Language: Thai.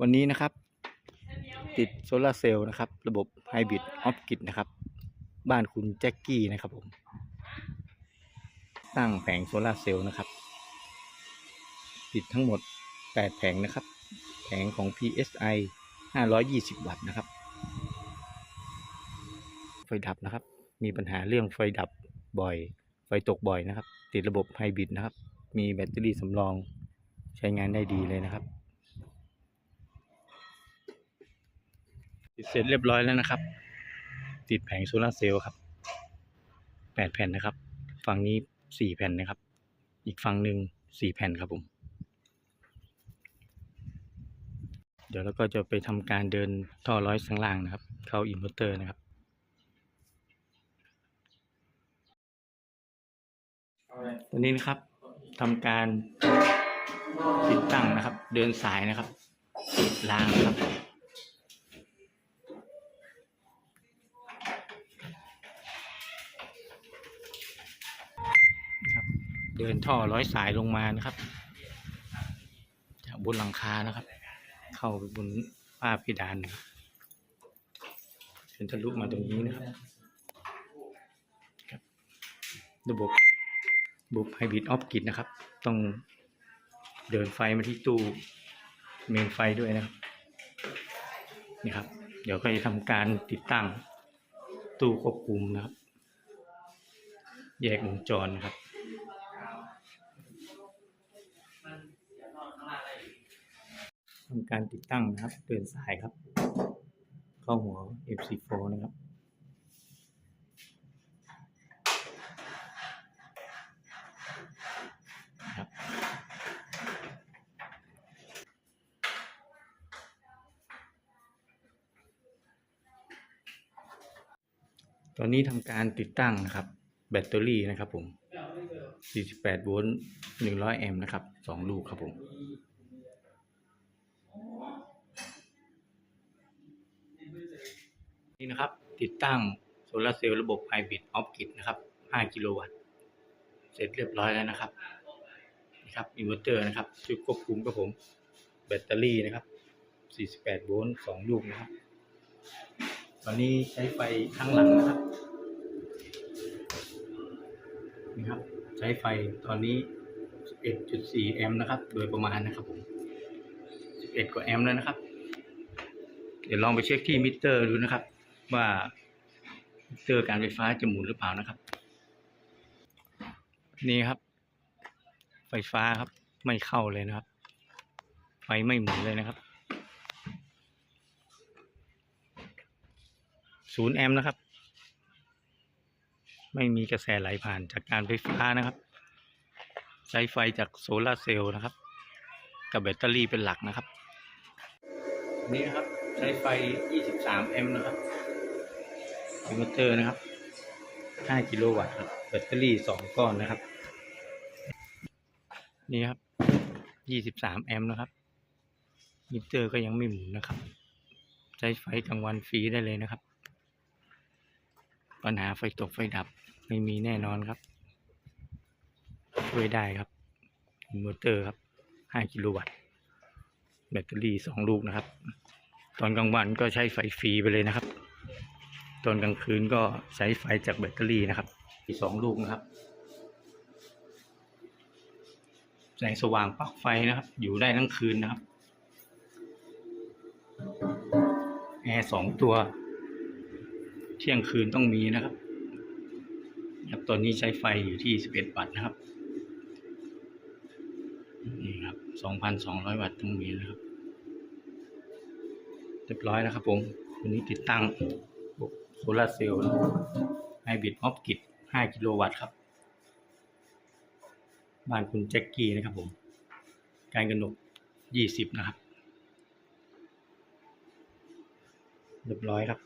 วันนี้นะครับ ติดโซลาร์เซลล์นะครับ ระบบไฮบริดออฟกิดนะครับ บ้านคุณแจ็คกี้นะครับผม ตั้งแผงโซลาร์เซลล์นะครับ ติดทั้งหมด 8 แผงนะครับ แผงของ PSI 520 วัตต์นะครับ ไฟดับนะครับ มีปัญหาเรื่องไฟดับบ่อย ไฟตกบ่อยนะครับ ติดระบบไฮบริดนะครับ มีแบตเตอรี่สำรองใช้งานได้ดีเลยนะครับ ติดเสร็จเรียบร้อยแล้วนะครับ ติดแผงโซลาเซลล์ครับแปดแผ่นนะครับ ฝั่งนี้สี่แผ่นนะครับ อีกฝั่งหนึ่งสี่แผ่นครับผม เดี๋ยวเราก็จะไปทำการเดินท่อร้อยข้างล่างนะครับ เข้าอินเวอร์เตอร์นะครับตอนนี้นะครับทำการติดตั้งนะครับ เดินสายนะครับล้างนะครับนะครับ เดินท่อร้อยสายลงมานะครับ จากบนหลังคานะครับ เข้าไปบนฝ้าเพดานนะครับเดินทะลุมาตรงนี้นะครับครับ ระบบระบบไฮบริดออฟกิดนะครับ ต้องเดินไฟมาที่ตู้เมนไฟด้วยนะครับนี่ครับ เดี๋ยวก็จะทำการติดตั้งตู้ควบคุมนะครับ แยกวงจรนะครับ ทำการติดตั้งนะครับเดินสายครับ เข้าหัว FC4 นะครับนะครับตอนนี้ทำการติดตั้งนะครับ แบตเตอรี่นะครับผม 48 โวลต์ 100 แอมป์นะครับ 2 ลูกครับผม นี่นะครับ ติดตั้งโซลาเซลล์ระบบไฮบริดออฟกิดนะครับ 5 กิโลวัตต์ เสร็จเรียบร้อยแล้วนะครับนี่ครับอินเวอร์เตอร์นะครับชุดควบคุมครับผม แบตเตอรี่นะครับ 48 โวลต์ 2 ลูกนะครับ ตอนนี้ใช้ไฟข้างหลังนะครับนี่ครับ ใช้ไฟตอนนี้ 11.4 แอมป์นะครับ โดยประมาณนะครับผม 11 กว่าแอมป์แล้วนะครับ เดี๋ยวลองไปเช็คที่มิเตอร์ดูนะครับ ว่าเตอร์การไฟฟ้าจะหมุนหรือเปล่านะครับ นี่ครับ ไฟฟ้าครับไม่เข้าเลยนะครับ ไฟไม่หมุนเลยนะครับศูนย์แอมป์นะครับ ไม่มีกระแสไหลผ่านจากการไฟฟ้านะครับ ใช้ไฟจากโซลาเซลล์นะครับ กับแบตเตอรี่เป็นหลักนะครับ นี่นะครับ ใช้ไฟ 23 แอมป์นะครับ อินเวอร์เตอร์นะครับ 5 กิโลวัตต์ครับแบตเตอรี่ 2 ก้อนนะครับ นี่ครับ 23 แอมป์นะครับ มิเตอร์ก็ยังไม่หมุนนะครับ ใช้ไฟกลางวันฟรีได้เลยนะครับ ปัญหาไฟตกไฟดับไม่มีแน่นอนครับ ช่วยได้ครับอินเวอร์เตอร์ครับ 5 กิโลวัตต์ แบตเตอรี่ 2 ลูกนะครับ ตอนกลางวันก็ใช้ไฟฟรีไปเลยนะครับ ตอนกลางคืนก็ใช้ไฟจากแบตเตอรี่นะครับอีกสองลูกนะครับ แสงสว่างปลั๊กไฟนะครับ อยู่ได้ทั้งคืนนะครับ แอร์สองตัว เที่ยงคืนต้องมีนะครับครับตอนนี้ใช้ไฟอยู่ที่ 11 วัตต์นะครับ นี่ครับ 2,200 วัตต์ต้องมีนะครับ เรียบร้อยแล้วครับผม วันนี้ติดตั้ง ลาร์เซลล์ไฮบริดออฟกิด5กิโลวัตต์ครับ บ้านคุณแจ็คกี้นะครับผม การกระหนก 20 นะครับ เรียบร้อยครับ